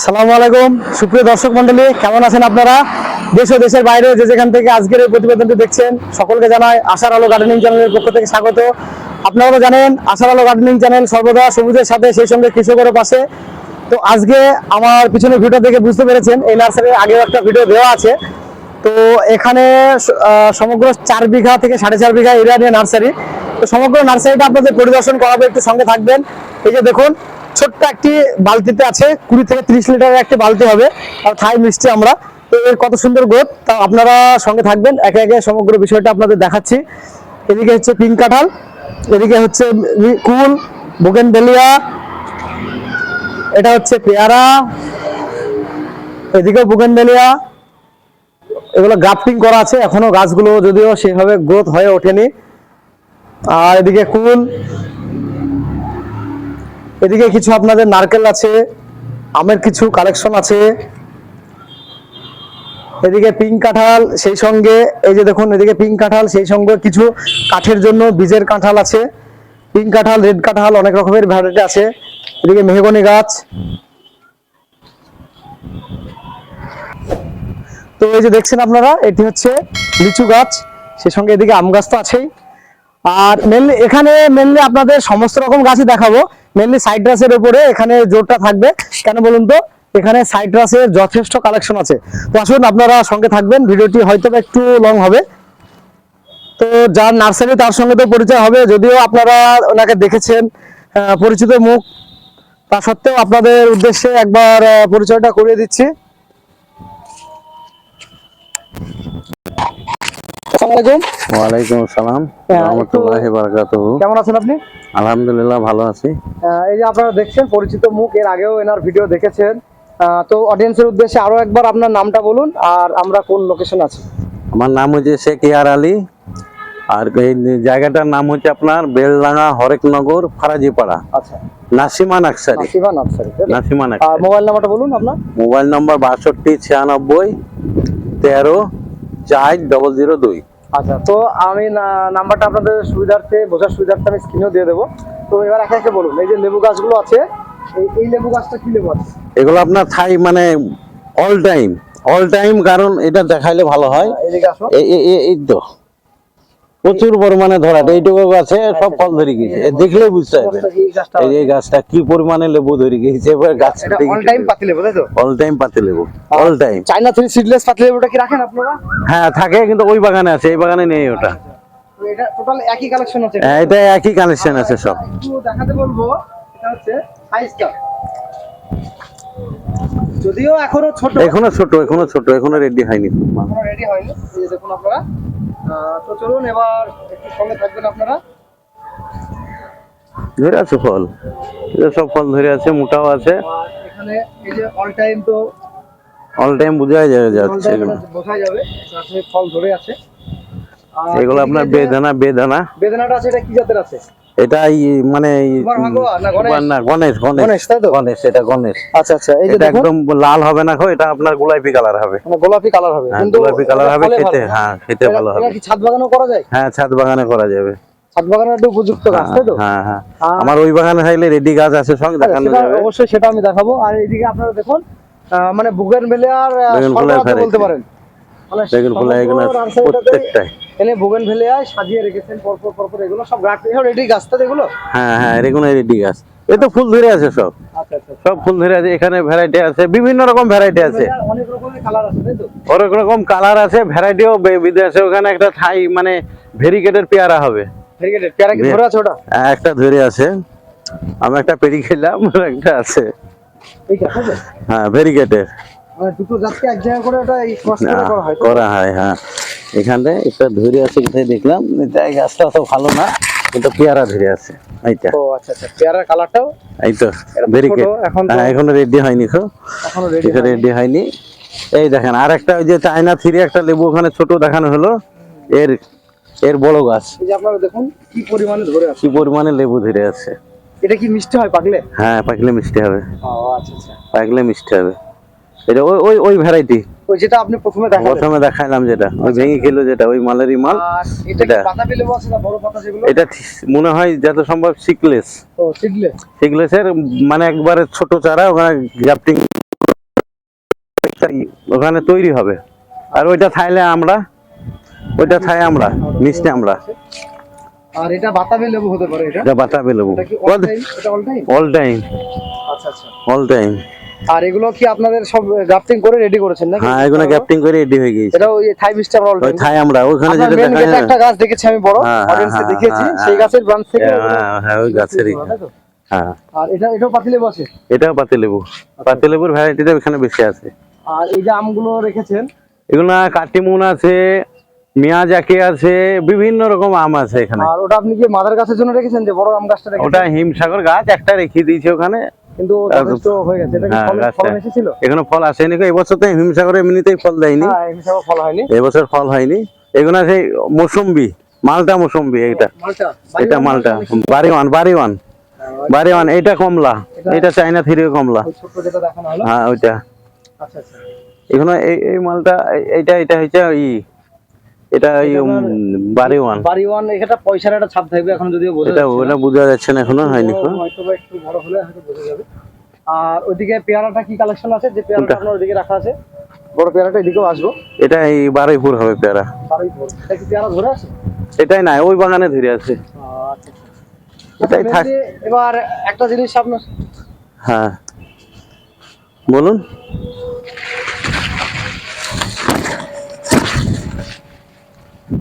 সালামু আলাইকুম। সুপ্রিয় দর্শক মন্ডলী, কেমন আছেন আপনারা? দেশ ও দেশের বাইরে যে যেখান থেকে আজকের এই প্রতিবেদনটি দেখছেন, সকলকে জানাই আশার আলো গার্ডেনিং চ্যানেলের পক্ষ থেকে স্বাগত। আপনারা জানেন, আশার আলো গার্ডেনিং চ্যানেল সর্বদা সবুজের সাথে, সেই সঙ্গে কৃষকের পাশে। তো আজকে আমার পিছনে ভিডিও দেখে বুঝতে পেরেছেন, এই নার্সারির আগেও একটা ভিডিও দেওয়া আছে। তো এখানে সমগ্র চার বিঘা থেকে সাড়ে চার বিঘা এরিয়া নিয়ে নার্সারি তো সমগ্র নার্সারিটা আপনাদের পরিদর্শন করাবো, একটু সঙ্গে থাকবেন। এই যে দেখুন ছোট্ট একটি বালতিতে আছে, কুড়ি থেকে ত্রিশ লিটারের একটি বালতি হবে, আর থাই মিষ্টি আমরা। তো এর কত সুন্দর গ্রোথ তা আপনারা সঙ্গে থাকবেন, একে একে সমগ্র বিষয়টা আপনাদের দেখাচ্ছি। এদিকে হচ্ছে পিঙ্ক কাঁঠাল, এদিকে হচ্ছে কুল বুগেন বেলিয়া এটা হচ্ছে পেয়ারা, এদিকেও বুগেন বেলিয়া এগুলো গ্রাফটিং করা আছে, এখনও গাছগুলো যদিও সেভাবে গ্রোথ হয়ে ওঠেনি। আর এদিকে কুল এদিকে কিছু আপনাদের নারকেল আছে, আমের কিছু কালেকশন আছে। এদিকে পিঙ্ক কাঁঠাল, সেই সঙ্গে, এই যে দেখুন, এদিকে পিঙ্ক কাঁঠাল, সেই সঙ্গে কিছু কাঠের জন্য বীজের কাঁঠাল আছে। পিঙ্ক কাঁঠাল, রেড কাঁঠাল অনেক রকমের ভ্যারাইটি আছে। এদিকে মেহগনি গাছ। তো এই যে দেখছেন আপনারা, এটি হচ্ছে লিচু গাছ সে সঙ্গে এদিকে আম গাছ তো আছেই। আর মেনলি এখানে মেনলি আপনাদের সমস্ত রকম গাছই দেখাবো। মেনলি সাইট্রাসের উপরে এখানে জোরটা থাকবে। কেন বলুন তো? এখানে সাইট্রাসের যথেষ্ট কালেকশন আছে। তো আসুন আপনারা সঙ্গে থাকবেন। ভিডিওটি হয়তো একটু লং হবে। তো যার নার্সারি তার সঙ্গে তো পরিচয় হবে। যদিও আপনারা ওনাকে দেখেছেন পরিচিত মুখ তা সত্ত্বেও আপনাদের উদ্দেশ্যে একবার পরিচয়টা করিয়ে দিচ্ছি। আসসালামু আলাইকুম। ওয়ালাইকুম আসসালাম। হ্যাঁ, রহমতুল্লাহি বারাকাতুহু। কেমন আছেন আপনি? আলহামদুলিল্লাহ ভালো আছি। এই যে আপনারা দেখছেন পরিচিত মুখ এর আগেও এনার ভিডিও দেখেছেন। তো অডিয়েন্সের উদ্দেশ্যে আরও একবার আপনার নামটা বলুন আর আমরা কোন লোকেশন আছি? আমার নাম হচ্ছে শেখ ইয়ার আলী। আর এই জায়গাটার নাম হচ্ছে আপনার বেলডাঙ্গা হরেকনগর ফারাজিপাড়া। আচ্ছা। নাসিমা নাকসারি। তাই তো? নাসিমা আর নাকসারি। মোবাইল নাম্বারটা বলুন আপনার? মোবাইল নাম্বার বাষট্টি ছিয়ানব্বই তেরো চার ডবল জিরো দুই। আচ্ছা তো আমি নাম্বারটা আপনাদের সুবিধার্থে বোঝার সুবিধার্থে আমি স্ক্রিনেও দিয়ে দেবো। তো এবার একে একে বলুন এই যে লেবু গাছগুলো আছে এই এই লেবু গাছটা কি লেবু আছে? এগুলো আপনার থাই মানে অল টাইম অল টাইম কারণ এটা দেখাইলে ভালো হয়। এই- এই তো। প্রচুর পরিমাণে ধরা এইটুকু গাছে সব ফল ধরে গেছে এ দেখলেই বুঝতে পারবে। এই গাছটা কি পরিমাণে লেবু ধরে গেছে এবার গাছ অল টাইম পাতি লেবু তাই তো? অল টাইম পাতে লেবু। All time China three seedless পাতি লেবুটা কি রাখেন আপনারা? হ্যাঁ থাকে কিন্তু ওই বাগানে আছে এই বাগানে নেই ওটা। তো এটা টোটাল একই কালেকশন আছে। হ্যাঁ, এটা একই কানেকশন আছে সব। দেখাতে বলব এটা হচ্ছে সাইজটা যদিও এখনও ছোট। এখনও ছোট এখনও ছোট এখনও রেডি হয়নি। রেডি হয়নি। দেখুন আপনারা। আহ, তো চলুন এবার একটু সঙ্গে থাকবেন আপনারা। ধরে আছে ফল? সব ফল ধরে আছে মোটাও আছে। এখানে এই যে অল টাইম তো অল টাইম বোঝাই যাচ্ছে এগুলো। বোঝা যাবে ফল ধরে আছে। এগুলো আপনার বেদানা বেদানা। বেদানাটা আছে এটা কি জাতের আছে? এটা এই মানে গণেশ? গণেশ গণেশ। গণেশ, তাই তো? গণেশ এটা গণেশ। আচ্ছা আচ্ছা এই যে একদম লাল হবে না এটা আপনার গোলাপি কালার হবে। মানে গোলাপি কালার হবে। হ্যাঁ গোলাপি কালার হবে খেতে হ্যাঁ খেতে ভালো হবে। কি ছাদ বাগানও করা যায়? হ্যাঁ ছাদ বাগানে করা যাবে। ছাদ বাগানের উপযুক্ত গাছ তাই তো? হ্যাঁ হ্যাঁ। আমার ওই বাগানে থাকলে রেডি গাছ আছে সঙ্গে দেখানো যাবে। অবশ্যই সেটা আমি দেখাবো। আর এইদিকে আপনারা দেখুন মানে বুগেন ভেলে আর বলতে পারেন। মানে বেগুন ফুলে এগুলো প্রত্যেকটাই। এনে বুগেন ভেলে সাজিয়ে রেখেছেন পরপর পরপর এগুলো সব গাছ রেডি গাছ তো এগুলো? হ্যাঁ হ্যাঁ এগুলো রেডি গাছ। এ তো ফুল ধরে আছে সব। আচ্ছা আচ্ছা। সব ফুল ধরে আছে এখানে ভ্যারাইটি আছে বিভিন্ন রকম ভ্যারাইটি আছে। অনেক রকমের কালার আছে তাই তো? অনেক রকম কালার আছে ভ্যারাইটিও বিদেশে ওখানে একটা থাই মানে ভেরিকেটের পেয়ারা হবে। ভেরি পেয়ারা কি ধরে আছে ওটা? হ্যাঁ, একটা ধরে আছে। আমি একটা পেরি খেলাম একটা আছে? হ্যাঁ ভেরিকেটের। মানে দুটো জাতকে এক জায়গায় করে ক্রস করে করা হয় করা হয় হ্যাঁ। এখানে একটা ধরে আছে কোথায় দেখলাম? এটা গাছটা তো ভালো না কিন্তু পেয়ারা ধরে আছে। এইটা ও আচ্ছা আচ্ছা। পেয়ারার কালারটাও? এই তো এটা তো ভেরিকেট এখন হ্যাঁ এখনও রেডি হয়নি এখনও রেডি রেডি হয়নি। এই দেখেন আর একটা ওই যে চায়না থ্রি একটা লেবু ওখানে ছোট দেখানো হলো। এর এর বড় গাছ। এই যে আপনারা দেখুন কি পরিমাণে ধরে আছে। কি পরিমাণে লেবু ধরে আছে। এটা কি মিষ্টি হয় পাকলে? হ্যাঁ পাকলে মিষ্টি হবে। ও আচ্ছা আচ্ছা। পাকলে মিষ্টি হবে। এটা ওই ওই ওই ভ্যারাইটি ওই যেটা আপনি প্রথমে দেখালেন। প্রথমে দেখাইলাম যেটা। ওই ভেঙে খেলো যেটা ওই মালেরই মাল। এটা পাতা পেলে আছে না বড় পাতা যেগুলো? এটা মনে হয় যত সম্ভব সিকলেস ও সিডলেস সিকলেসের মানে একবারে ছোট চারা ওখানে গ্রাফটিং ওখানে তৈরি হবে। আর ওইটা থাইলে আমরা ওইটা থাই আমরা মিষ্টি আমরা। আর এটা বাতাবি লেবু হতে পারে এটা? এটা বাতাবে লেবু। অল টাইম অল টাইম আচ্ছা আচ্ছা। অল টাইম আর এগুলো কি আপনাদের সব গ্রাফটিং করে রেডি করেছেন নাকি? হ্যাঁ এগুলো ক্যাপ্টিং করে রেডি হয়ে গেছে এটা ওই থাই আমরা থাই আমরা ওখানে যেটা দেখা একটা গাছ দেখেছি আমি বড় হ্যাঁ, অডিয়েন্সে হ্যাঁ, দেখেছি হ্যাঁ, সেই গাছের ব্রাঞ্চ থেকে হ্যাঁ, হ্যাঁ, হ্যাঁ, ওই গাছেরই। হ্যাঁ। আর এটা এটাও পাতিলেবু আছে? এটাও পাতিলেবু। পাতিলেবুর ভ্যারাইটিটা এখানে বেশি আছে। আর এই যে আমগুলো রেখেছেন? এগুলো কাটিমুন আছে মিয়াজাকি আছে বিভিন্ন রকম আম আছে এখানে। আর ওটা আপনি কি মাদার গাছের জন্য রেখেছেন যে বড় আম গাছটা ওটা হিমসাগর গাছ একটা রেখে দিয়েছে ওখানে। কিন্তু যথেষ্ট হয়ে গেছে। এটা হ্যাঁ, ফল এসেছিল? এখনও ফল আসেনি এবছর তো হিমসাগরে এমনিতেই ফল দেয়নি। হ্যাঁ এই ফল হয়নি। এবছর ফল হয়নি। এগুলো সেই মৌসুম্বি মালটা মৌসুম্বি এটা মালটা। এটা মালটা। বাড়িওয়ান বাড়িওয়ান। বাড়িওয়ান। এটা কমলা। এটা চাইনা থ্রি কমলা। হ্যাঁ ওইটা। আচ্ছা আচ্ছা। এখানে এই এই মালটা এইটা এটা হচ্ছে ই এটা এই উম, বাড়িওয়ান বাড়ি ওয়ান এখানটা পয়সার একটা ছাপ থাকবে এখন যদিও বোঝা এটা ওটা বোঝা যাচ্ছে না এখনও হয়নি হয়তো একটু বড় হলে হয়তো বোঝা যাবে। আর ওইদিকে পেয়ারাটা কি কালেকশন আছে? যে পেয়ারাটা আপনার ওইদিকে রাখা আছে। বড় পেয়ারাটা এদিকেও আসব। এটা এই বারুইপুর হবে পেয়ারা। এটা কি পেয়ারা ধরে আছে? এটাই নাই ওই বাগানে ধরে আছে। আচ্ছা এটাই থাক। আচ্ছা এবার একটা জিনিস আপনার হ্যাঁ। বলুন।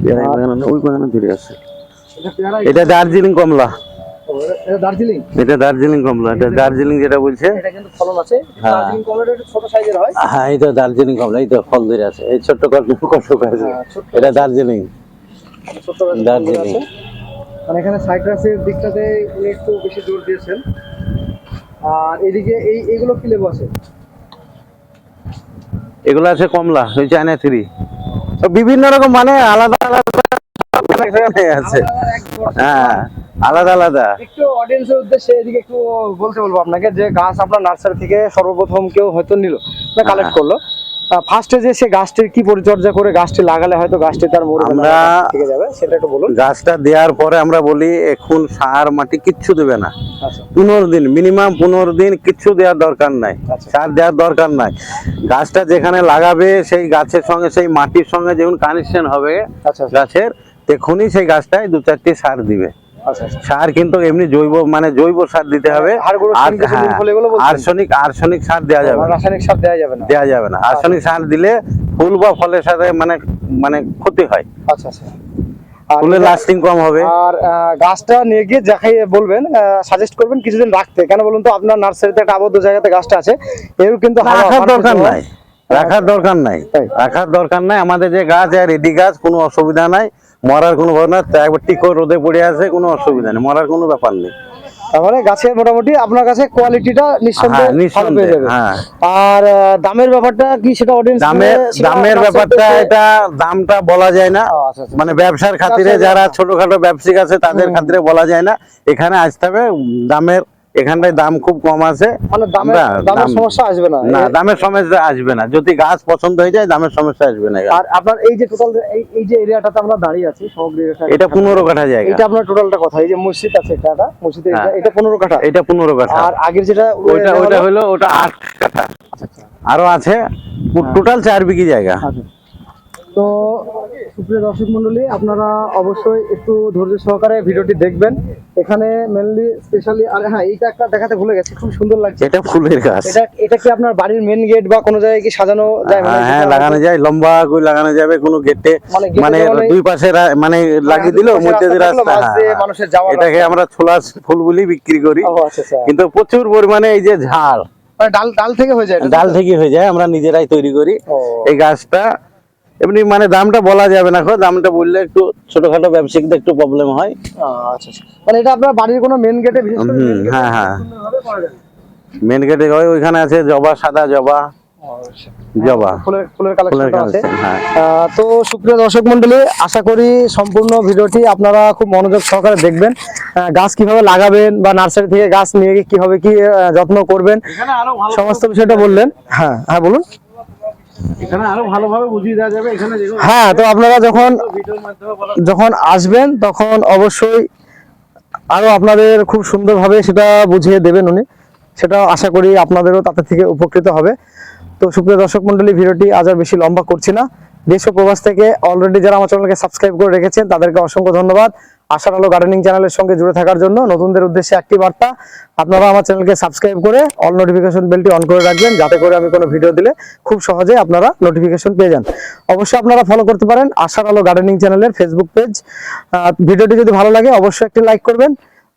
পেয়ারা এই ওই বাগানে ধরে আছে। এটা দার্জিলিং কমলা। এটা দার্জিলিং? এটা দার্জিলিং কমলা। এটা দার্জিলিং যেটা বলছে। এটা কিন্তু ফলন আছে। হ্যাঁ। দার্জিলিং কমলাটা একটু ছোট সাইজের হয়। হ্যাঁ এটা দার্জিলিং কমলা। এই তো ফল ধরে আছে। এই কষ্ট আছে। হ্যাঁ, এটা দার্জিলিং। দার্জিলিং। মানে এখানে সাইট্রাসের দিকটাতে উনি একটু বেশি জোর দিয়েছেন। আর এদিকে এই এইগুলো কি লেবু আছে? এগুলো আছে কমলা ওই চায়না থ্রি বিভিন্ন রকম মানে আলাদা আলাদা সেখানে আছে। হ্যাঁ আলাদা আলাদা। একটু অডিয়েন্সের উদ্দেশ্যে এদিকে একটু বলতে বলব আপনাকে যে গাছ আপনার নার্সারি থেকে সর্বপ্রথম কেউ হয়তো নিল কালেক্ট করল। ফার্স্টে যে সে গাছটির কি পরিচর্যা করে গাছটি লাগালে হয়তো গাছটি তার মরে আমরা- থেকে যাবে সেটা একটু বলুন। গাছটা দেওয়ার পরে আমরা বলি এখন সার মাটি কিচ্ছু দেবে না। আচ্ছা। পনেরো দিন মিনিমাম পনেরো দিন কিচ্ছু দেওয়ার দরকার নাই। আচ্ছা। সার দেওয়ার দরকার নাই। গাছটা যেখানে লাগাবে সেই গাছের সঙ্গে সেই মাটির সঙ্গে যখন কানেকশন হবে আচ্ছা। গাছের তখনই সেই গাছটায় দু চারটি সার দিবে। সার কিন্তু এমনি জৈব মানে জৈব সার দিতে হবে। সিং, কিছু হ্যাঁ? আর্সেনিক আর্সেনিক সার দেওয়া যাবে রাসায়নিক সার দেওয়া যাবে না। দেওয়া যাবে না। আর্সেনিক সার দিলে ফুল বা ফলের সাথে মানে মানে ক্ষতি হয়। আচ্ছা আচ্ছা। ফুলের লাস্টিং কম হবে। আর গাছটা নিয়ে গিয়ে যাকে বলবেন সাজেস্ট করবেন কিছুদিন রাখতে। কেন বলুন তো আপনার নার্সারিতে একটা আবদ্ধ জায়গাতে গাছটা আছে। এর কিন্তু রাখার দরকার নাই। রাখার দরকার নাই। রাখার দরকার নাই। আমাদের যে গাছ আর রেডি গাছ কোনো অসুবিধা নাই। মরার কোনো না একবার টিকো রোদে পড়ে আছে কোনো অসুবিধা নেই মরার কোনো ব্যাপার নেই। তার মানে গাছের মোটামুটি আপনার কাছে কোয়ালিটিটা নিঃসন্দেহে হ্যাঁ, ভালো পেয়ে যাবে। হ্যাঁ। আর দামের ব্যাপারটা কি সেটা অডিয়েন্স দামের দামের ব্যাপারটা এটা দামটা বলা যায় না। আচ্ছা আচ্ছা। মানে ব্যবসার খাতিরে যারা ছোটখাটো ব্যবসায়িক আছে তাদের খাতিরে বলা যায় না। এখানে আসতে হবে দামের এখানটায় দাম খুব কম আছে। মানে দামের সমস্যা আসবে না। না দামের সমস্যা আসবে না। যদি গাছ পছন্দ হয়ে যায় দামের সমস্যা আসবে না আর আপনার এই যে টোটাল এই যে এরিয়াটাতে আমরা দাঁড়িয়ে আছি সমগ্র এটা পনেরো কাঠা জায়গা। এটা আপনার টোটালটা কথা। এই যে মসজিদ আছে এটা মসজিদ হ্যাঁ। এটা পনেরো কাঠা। এটা পনেরো কাঠা। আর আগের যেটা ওইটা ওইটা হলো- ওটা আট কাঠা। আচ্ছা, আচ্ছা। আরও আছে। টোটাল চার বিঘি জায়গা। আচ্ছা। তো সুপ্রিয় দর্শক মন্ডলী আপনারা অবশ্যই একটু ধৈর্য সহকারে ভিডিওটি দেখবেন। এখানে মেনলি স্পেশালি আর হ্যাঁ এইটা একটা দেখাতে ভুলে গেছি খুব সুন্দর লাগছে। এটা ফুলের গাছ। এটা এটা কি আপনার বাড়ির মেন গেট বা কোনো জায়গায় কি সাজানো যায়? মানে হ্যাঁ, হ্যাঁ লাগানো যায় লম্বা করে লাগানো যাবে কোনো গেটে মানে মানে এই- দুই পাশে মানে লাগিয়ে দিল মধ্যে দিয়ে রাস্তা দিয়ে হ্যাঁ, মানুষের যাওয়ার এটাকে আমরা ছোলা ফুল বলি বিক্রি করি। আচ্ছা আচ্ছা। কিন্তু প্রচুর পরিমাণে এই যে ঝাড় মানে ডাল ডাল থেকে হয়ে যায় ডাল থেকে হয়ে যায় আমরা নিজেরাই তৈরি করি। এই গাছটা এমনি মানে দামটা বলা যাবে না খো দামটা বললে একটু ছোটখাটো ব্যবসায়িকদের একটু প্রবলেম হয়। আচ্ছা আচ্ছা। মানে এটা আপনার বাড়ির কোনো মেন গেটে হ্যাঁ, হ্যাঁ। মেন গেটে হয় ওইখানে আছে জবা সাদা জবা। ফুলের কালেকশন আছে। হ্যাঁ। তো সুপ্রিয় দর্শক মন্ডলী আশা করি সম্পূর্ণ ভিডিওটি আপনারা খুব মনোযোগ সহকারে দেখবেন। গাছ কীভাবে লাগাবেন বা নার্সারি থেকে গাছ নিয়ে গিয়ে কীভাবে কি যত্ন করবেন সমস্ত বিষয়টা বললেন। হ্যাঁ হ্যাঁ বলুন। এখানে আরও ভালোভাবে বুঝিয়ে দেওয়া যাবে। এখানে হ্যাঁ তো আপনারা যখন যখন আসবেন তখন অবশ্যই আরও আপনাদের খুব সুন্দরভাবে সেটা বুঝিয়ে দেবেন উনি। সেটা আশা করি আপনাদেরও তাতে থেকে উপকৃত হবে। তো সুপ্রিয় দর্শক মন্ডলী ভিডিওটি আজ আর বেশি লম্বা করছি না। দেশ ও প্রবাস থেকে অলরেডি যারা আমার চ্যানেলকে সাবস্ক্রাইব করে রেখেছেন, তাদেরকে অসংখ্য ধন্যবাদ। আশার আলো গার্ডেনিং চ্যানেলের সঙ্গে জুড়ে থাকার জন্য নতুনদের উদ্দেশ্যে একটি বার্তা, আপনারা আমার চ্যানেলকে সাবস্ক্রাইব করে অল নোটিফিকেশন বেলটি অন করে রাখবেন, যাতে করে আমি কোনো ভিডিও দিলে খুব সহজে আপনারা নোটিফিকেশন পেয়ে যান। অবশ্যই আপনারা ফলো করতে পারেন আশার আলো গার্ডেনিং চ্যানেলের ফেসবুক পেজ ভিডিওটি যদি ভালো লাগে, অবশ্যই একটি লাইক করবেন।